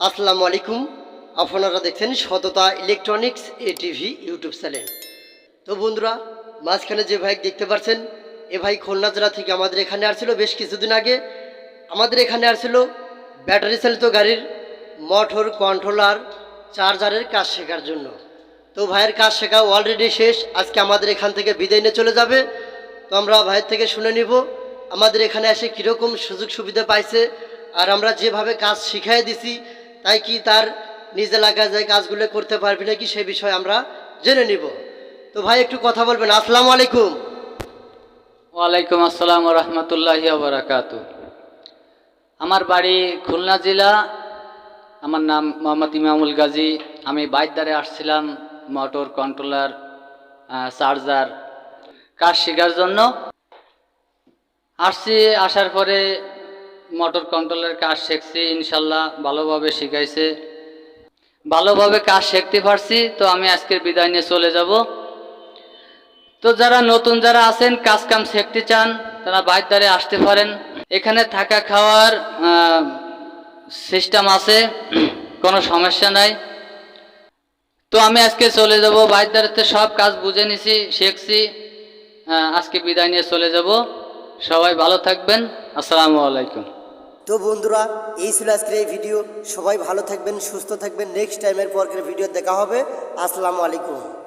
আসসালামু আলাইকুম। আপনারা দেখছেন সততা ইলেকট্রনিক্স এ টিভি ইউটিউব চ্যানেল। তো বন্ধুরা, মাঝখানে যে ভাই দেখতে পাচ্ছেন এ ভাই খুলনা জেলা থেকে আমাদের এখানে আসছিল বেশ কিছুদিন আগে। আমাদের এখানে আসছিল ব্যাটারি চালিত গাড়ির মোটর কন্ট্রোলার চার্জারের কাজ শেখার জন্য। তো ভাইয়ের কাজ শেখা অলরেডি শেষ, আজকে আমাদের এখান থেকে বিদায় নিয়ে চলে যাবে। তো আমরা ভাইয়ের থেকে শুনে নিব, আমাদের এখানে এসে কীরকম সুযোগ সুবিধা পাইছে, আর আমরা যেভাবে কাজ শিখাই দিছি তাই কি তার নিজ এলাকায় যে কাজগুলো করতে পারবি নাকি সে বিষয়ে আমরা জেনে নিব। তো ভাই, একটু কথা বলবেন। আসসালামু আলাইকুম। ওয়ালাইকুম আসসালাম রহমতুল্লাহ বারাকাত। আমার বাড়ি খুলনা জেলা। আমার নাম মোহাম্মদ ইমামুল গাজী। আমি বাইকদারে আসছিলাম মোটর কন্ট্রোলার চার্জার, কাজ শেখার জন্য। আসছি, আসার পরে মোটর কন্ট্রোলের কাজ শিখছি, ইনশাল্লাহ ভালোভাবে শিখাইছে। ভালোভাবে কাজ শিখতে পারছি, তো আমি আজকের বিদায় নিয়ে চলে যাব। তো যারা নতুন যারা আছেন কাজ কাম শিখতে চান, তারা বাইর দ্বারে আসতে পারেন। এখানে থাকা খাওয়ার সিস্টেম আছে, কোনো সমস্যা নাই। তো আমি আজকে চলে যাব বাইদারেতে সব কাজ বুঝে নিছি, শিখছি। আজকে বিদায় নিয়ে চলে যাব। সবাই ভালো থাকবেন। আসসালামু আলাইকুম। তো বন্ধুরা, এই ছিল আজকের এই ভিডিও। সবাই ভালো থাকবেন, সুস্থ থাকবেন। নেক্সট টাইমের পরকের ভিডিও দেখা হবে। আসসালামু আলাইকুম।